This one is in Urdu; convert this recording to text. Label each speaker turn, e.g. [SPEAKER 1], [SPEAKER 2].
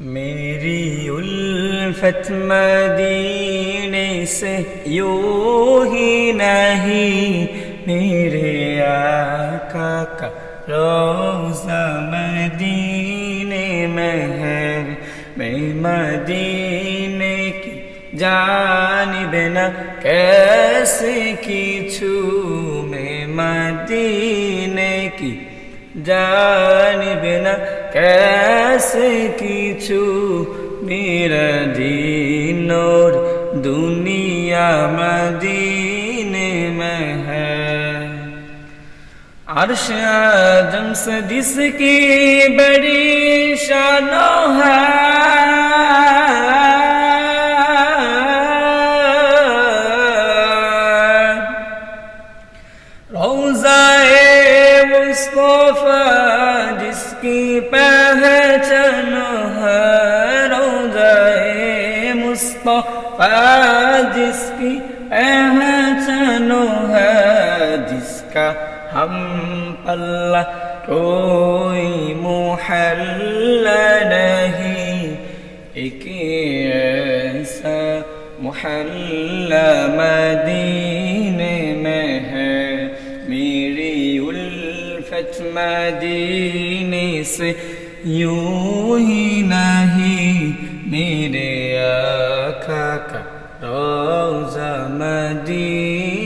[SPEAKER 1] میری الفت مدینے سے یوں ہی نہیں، میرے آقا کا روزہ مدینے میں ہے۔ میں مدینے کی جانب نہ کیسے کی چھو میں مدینے کی جانب نہ کیسے کی چھو میرا دین اور دنیا مدینے میں ہے۔ عرش آدم سے جس کی بڑی شان ہے۔ روزہ مصطفى جسكي پہچن ہے روزہ مصطفى جسكي پہچن ہے جس کا ہم اللہ کوئی محل نہیں۔ ایک ایسا محل مدینے میں ہے میری ختم دینے سے یوں ہی نہیں میرے آقا کا روزہ مدینے